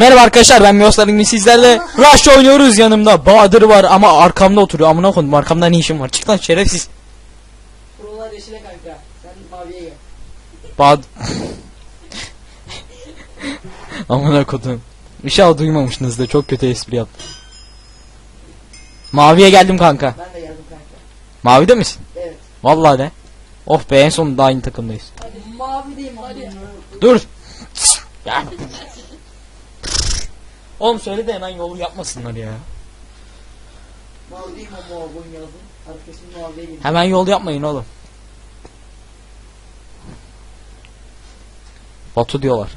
Merhaba arkadaşlar ben Miyoslar'ın sizlerle Rush oynuyoruz yanımda Bahadır var ama arkamda oturuyor amına koydum arkamda ne işim var çık lan şerefsiz Buralar yeşile kanka. Sen maviye gel. Bahad Amına kodum İnşallah duymamışsınızdır çok kötü espri yaptım Maviye geldim kanka Ben de geldim kanka. Mavide misin? Evet. Vallahi de Oh be en sonunda aynı takımdayız Hadi mavi diyeyim hadi. Dur Ya. Oğlum söyle de hemen yolu yapmasınlar ya Mavi. Hemen yol yapmayın oğlum. Batu diyorlar.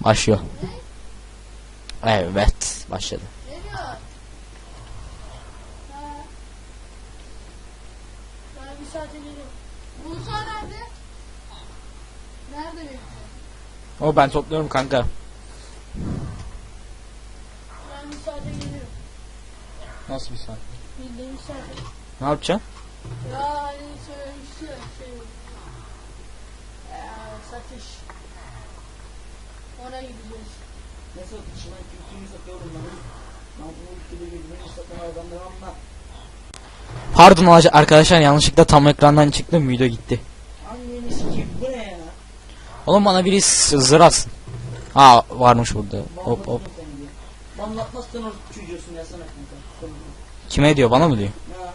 Başlıyor. Evet, başladı. Ben bir saate geliyorum. Musa nerede? Nerede bekliyor? O ben topluyorum kanka. Ben bir saate geliyorum. Nasıl bir saat? Bildiğim bir saate. Ne yapacaksın? Ya hani söylemişti ya şey. Ya, satış. Ona gideceğiz. Ne satışı lan? Kim kimi satıyorum lan? Ben bu ülkede birbirini satan adamları anla. Pardon arkadaşlar yanlışlıkla tam ekrandan çıktım video gitti. Oğlum bana biri zır atsın. Ha varmış burada. Hop hop. Kime diyor bana mı diyor? Ya.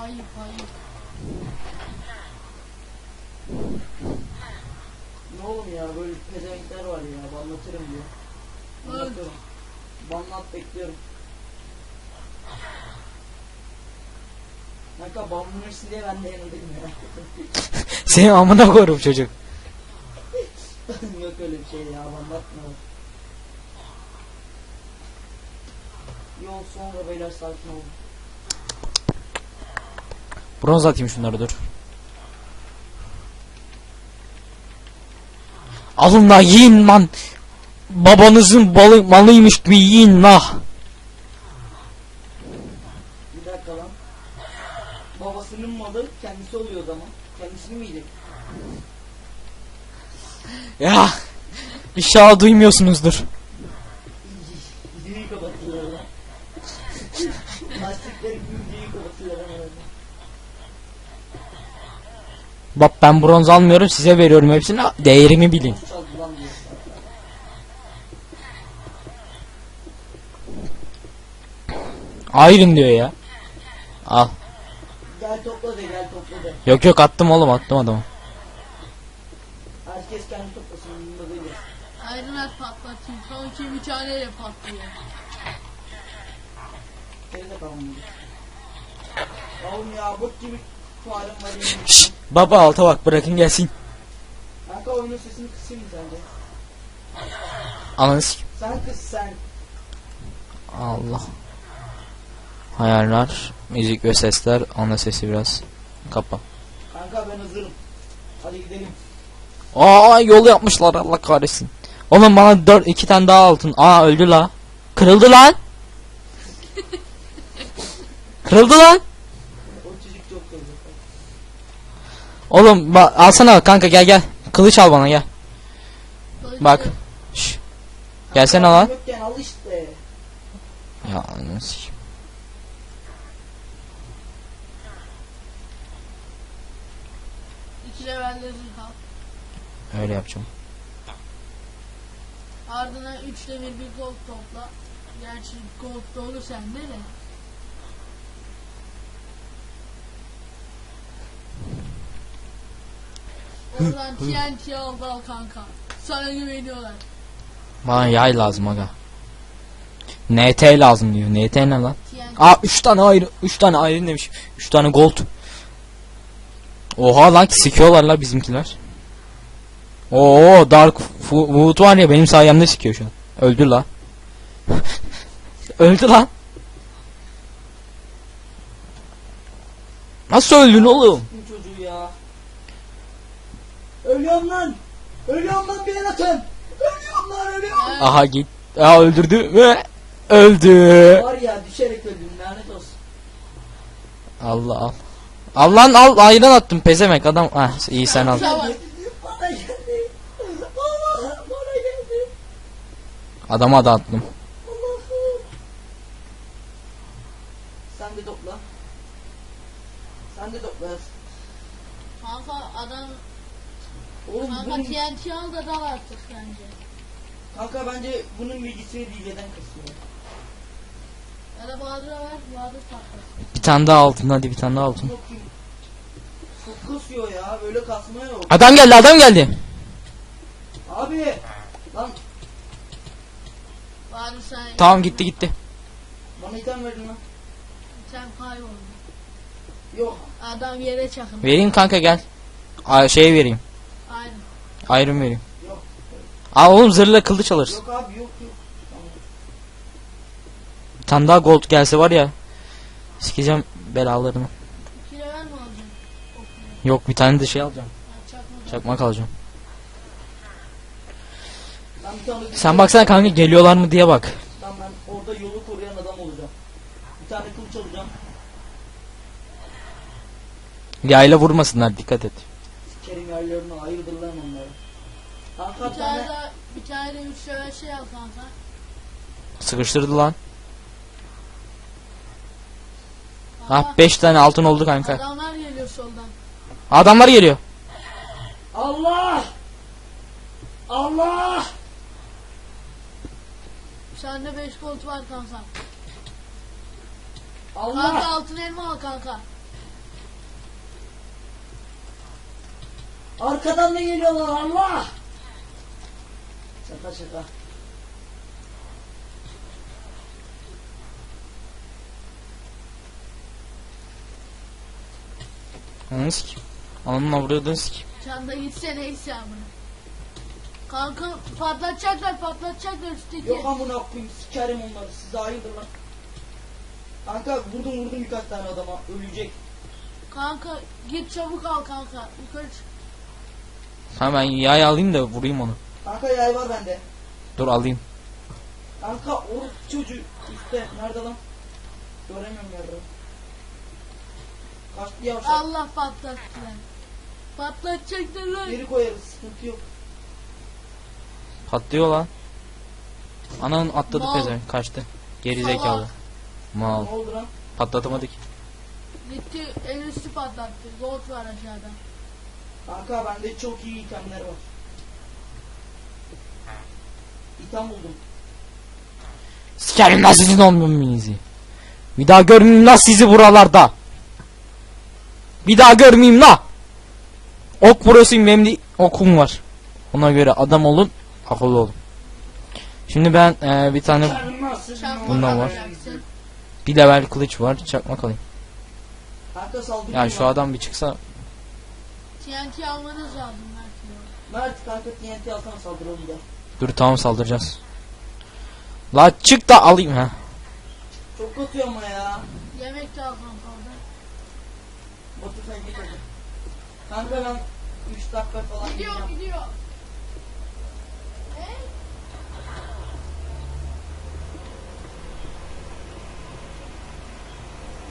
Ayıp ayıp. Ne oğlum ya böyle pezevenkler var ya. Banlatırım diyor. Banlatıyorum. Banlat bekliyorum. Kanka banlanırsın diye ben de yanındayım ya. Senin amına koyarım çocuk. Yok öyle bir şey ya banlatma. Yol sonra beyler sakin olun. Bronz atayım şunları dur. Alın la yiyin lan. Babanızın balı, malıymış gibi yiyin la. Bir dakika lan. Babasının malı kendisi oluyor o zaman. Kendisini mi yiyecek? Ya. İnşallah duymuyorsunuzdur. Videoyu kapattılar lan. Lastikleri gibi videoyu kapattılar lan herhalde. Bak ben bronz almıyorum size veriyorum hepsini. Değerimi bilin. Nasıl çaldı lan diyor. Ayrın diyor ya. Al. Gel topla de gel topla de. Yok yok attım oğlum attım adamı. Herkes kendi toplasın. Bunda değil. ya. Ayrılar patlatayım. Son iki bir taneyle patlıyor. Seni de kalmıyor. Oğlum ya bok gibi farem var yemin Şşt, baba alta bak bırakın gelsin. Kanka oyunun sesini kısayım mı sence? Ananı s- Sen kıs sen. Allah. Hayaller, müzik ve sesler, ana sesi biraz kapa. Kanka ben hazırım. Hadi gidelim. Aa yol yapmışlar Allah kahretsin. Oğlum bana 4 2 tane daha altın. Aa öldü la. Kırıldı lan. Kırıldı lan. O çocuk çok kızdı. Oğlum bak alsana kanka gel gel. Kılıç al bana gel. Bak. Şş. Gelsene lan. Al işte. Ya nasıl? İki levelde zırh al. Öyle yapacağım. Ardından üç demir bir gold topla. Gerçi gold dolu sende de. Oradan TNT al al kanka. Sana güveniyorlar. Bana yay lazım aga. NT lazım diyor. NT ne lan? TNT. Aa 3 tane ayrı 3 tane ayrı demiş. 3 tane gold. Oha lan sikiyorlar la bizimkiler. Oo Dark Wood var ya benim sayemde sikiyor şu an. Öldü la. Öldü lan. Nasıl öldün oğlum? Bu çocuğu ya. Ölüyorum lan. Ölüyorum lan bir atın. Ölüyorum lan ölüyorum. Aha git. Aa öldürdü ve öldü. Var ya düşerek öldüm lanet olsun. Allah al. Al lan al ayran attım pezemek adam. Ah iyi sen al. Adama da attım. Sen de topla. Sen de topla. Kanka adam Oğlum kanka bunun, TNT al da dal artık bence. kanka bence bunun bilgisini hileden kısıyor. Ya da Bahadır'a ver Bahadır patlasın. Bir tane daha altın hadi bir tane daha altın. Çok iyi. Çok kasıyor ya böyle kasma yok. Adam geldi adam geldi. Abi. Lan Bahadır sen Tamam gitti gitti. bana item verdin lan. sen kayboldun. Yok. Adam yere çakın. Vereyim kanka gel. Aa, şey vereyim. Aynen. Iron vereyim. Yok. Aa oğlum zırhla kılıç alırsın. Yok abi yok yok. Tamam. Bir tane daha gold gelse var ya. Sikeceğim belalarını. İki level mi alacaksın? Okey. Yok bir tane de şey alacağım. Ha, çakma. Çakmak alacağım. Sen baksana kanka geliyorlar mı diye bak. Lan ben orada yolu koruyan adam olacağım. Bir tane kılıç alacağım. Yayla vurmasınlar dikkat et. Sikerim yerlerine ayırdır lan onları. Kanka Bir tane daha bir tane de üç level şey al kanka. Sıkıştırdı lan. Kanka, Ah 5 tane altın oldu kanka. Adamlar geliyor soldan. Adamlar geliyor. Allah! Allah! Sende 5 gold var kanka. Allah! Kanka altın elma al kanka. Arkadan da geliyorlar Allah! Şaka şaka. Ananı sikeyim. Ananın avradını sikeyim. De gitsene neyse amına. Kanka patlatacaklar patlatacaklar üstteki. Yok amına koyayım sikerim onları size ayırdır lan. Kanka vurdum vurdum birkaç tane adama ölecek. Kanka git çabuk al kanka. Yukarı çık. Tamam ben yay alayım da vurayım onu. Kanka yay var bende. Dur alayım. Kanka o çocuğu üstte nerede lan? Göremiyorum nerede. Kaçtı yavşak. Allah patlattılar. Patlatacaklar lan. Geri koyarız sıkıntı yok. Patlıyor lan. Ananın atladı Mal. pezevenk kaçtı. Geri Salak. zekalı. Mal. Ne oldu lan? Patlatamadık. Gitti en üstü patlattı. Gold var aşağıda. Kanka bende çok iyi itemler var. İtem buldum. Sikerim lan sizin olmamenizi. Bir daha görmeyeyim lan sizi buralarda. Bir daha görmeyeyim la. Ok burasıyım benim de okum var. Ona göre adam olun, akıllı olun. Şimdi ben eee, bir tane Bundan var. bir level kılıç var, çakmak alayım. Yani şu adam bir çıksa TNT almanız lazım. Mert kanka TNT alsana saldıralım da. dur tamam saldıracağız. La çık da alayım ha. Çok kötü ama ya. Yemek kanka orada. Batu sen git hadi. Kanka ben 3 dakika falan Gidiyor gidiyor.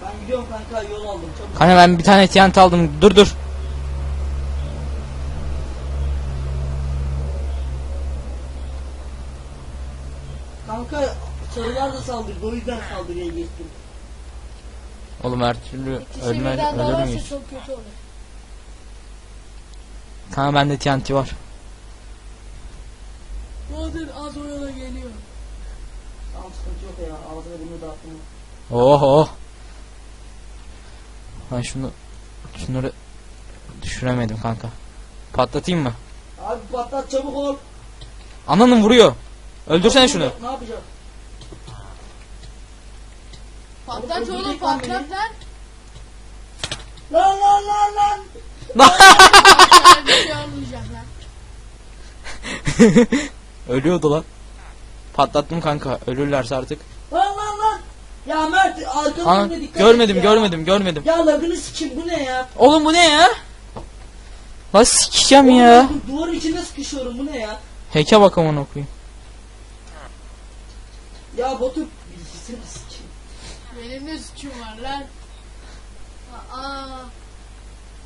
Ben gidiyorum kanka yol aldım çabuk. Hani ben bir tane TNT aldım. Dur dur. Kanka sarılar da saldırdı o yüzden saldırıya geçtim. Oğlum her türlü İkisi ölme, birden ölür dalarsa müyüz? çok kötü olur. Kanka bende TNT var. Bahadır az o yola geliyor. Tamam sıkıntı yok ya ağzına bunu dağıttım. Oho. Ben şunu şunları düşüremedim kanka. Patlatayım mı? Abi patlat çabuk ol. Ananın vuruyor. Öldürsene şunu. Ne yapacağız? Patlat Oğlum, lan patlat lan. Lan lan lan lan. Bir şey olmayacak lan. Ölüyordu lan. Patlattım kanka. Ölürlerse artık. Lan lan lan. Ya Mert Aa, arkamda dikkat et görmedim ya. görmedim görmedim. Ya lagını sikim bu ne ya? Oğlum bu ne ya? La sikeceğim Oğlum ya. ben Duvarın içinde sıkışıyorum bu ne ya? Heke bak amına koyayım. Ya Batu bilgisini sikeyim. Benim ne suçum var lan? Aa.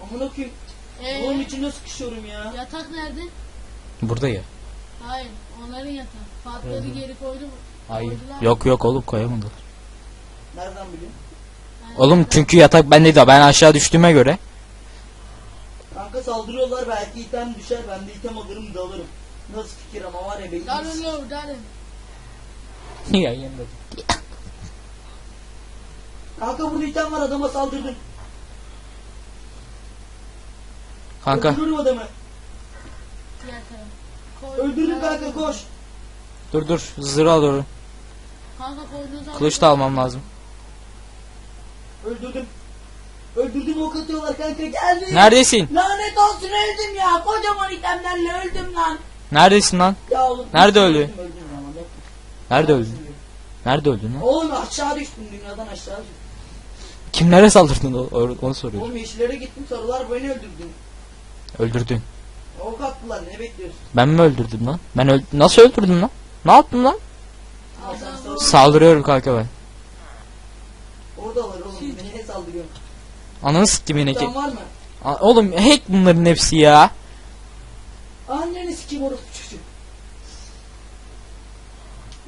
Amına koyayım. Ee, Duvarın içinde sıkışıyorum ya. yatak nerede? Burada ya. Hayır, onların yatağı. Patladı geri koydum. Hayır. Koydular. Yok yok oğlum koyamadılar. Nereden biliyorsun? Yani Oğlum çünkü yatak bendeydi. Ben aşağı düştüğüme göre. Kanka saldırıyorlar belki item düşer ben de item alırım da alırım. Nasıl fikir ama var ya benim. Darın low, darın. ya yemedim. Kanka burada item var adama saldırdın. Kanka Öldürürüm adamı. Diğer taraf. Koy- Öldürdüm kanka koş. dur dur zırh alıyorum. Kanka koyduğun zaman. Kılıç da almam lazım. Öldürdüm. Öldürdüm ok atıyorlar kanka geldi. Neredesin? Lanet olsun öldüm ya. Kocaman itemlerle öldüm lan. Neredesin lan? Ya oğlum. Nerede öldü? Öldüm öldüm. Nerede öldün? Nerede öldün lan? Oğlum aşağı düştüm dünyadan aşağı düştüm. Kimlere saldırdın o- o- onu soruyorum. Oğlum yeşillere gittim sarılar beni öldürdü. Öldürdün. Ok attılar ne bekliyorsun? Ben mi öldürdüm lan? Ben öl nasıl öldürdüm lan? Ne yaptım lan? Saldırıyorum kanka ben. Oradalar oğlum beni ne saldırıyorsun? Ananı siktim yine ki. Var mı? A- Oğlum hack bunların hepsi ya. Anneni sikeyim orospu çocuğu.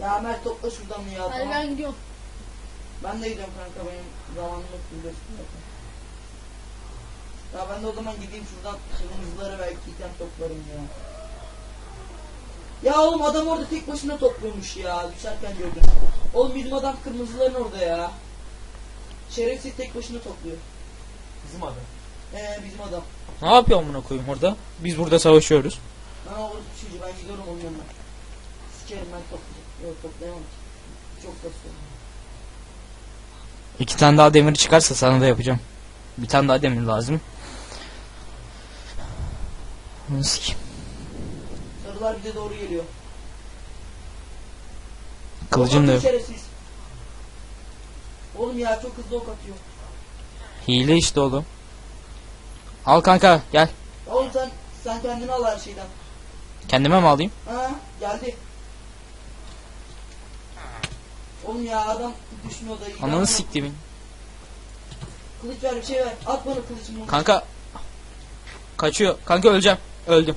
Ya Mert topla şuradan ya Hadi tamam. ben gidiyorum. Ben de gidiyorum kanka benim zamanım yok. Ya ben de o zaman gideyim şuradan kırmızıları belki item toplarım ya. Ya oğlum adam orada tek başına topluyormuş ya düşerken gördüm. Oğlum bizim adam kırmızıların orada ya. Şerefsiz tek başına topluyor. Bizim adam. Ee bizim adam. Ne yapıyor amına koyayım orada? Biz burada savaşıyoruz. Ha orospu çocuğu ben gidiyorum onun yanına. Sikerim ben toplayacağım. Yok toplayamam ki. Çok basıyorum. İki tane daha demir çıkarsa sana da yapacağım. Bir tane daha demir lazım. Sikeyim. Sarılar bize doğru geliyor. Kılıcım da Ok yok. şerefsiz. Oğlum ya çok hızlı ok atıyor. Hile işte oğlum. Al kanka gel. Oğlum sen sen kendini al her şeyden. Kendime mi alayım? Ha geldi. Oğlum ya adam düşmüyor da. Ananı siktimin. Kılıç ver bir şey ver. At bana kılıcımı. Kanka. Kaçıyor. Kanka öleceğim. Öldüm.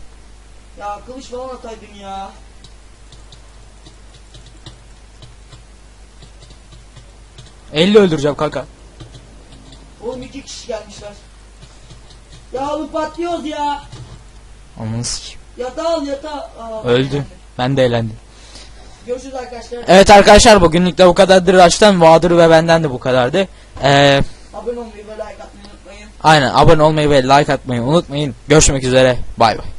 ya kılıç falan ataydın ya. Elle öldüreceğim kanka. Oğlum iki kişi gelmişler. Ya oğlum patlıyoruz ya. Ananı sikeyim. Yatağı al yatağı. Aa, Öldüm. Ben de eğlendim. Görüşürüz arkadaşlar. Evet arkadaşlar bugünlük de bu kadardır. Açtan Bahadır ve benden de bu kadardı. Ee, Abone olmayı ve like atmayı unutmayın. Aynen abone olmayı ve like atmayı unutmayın. Görüşmek üzere. Bay bay.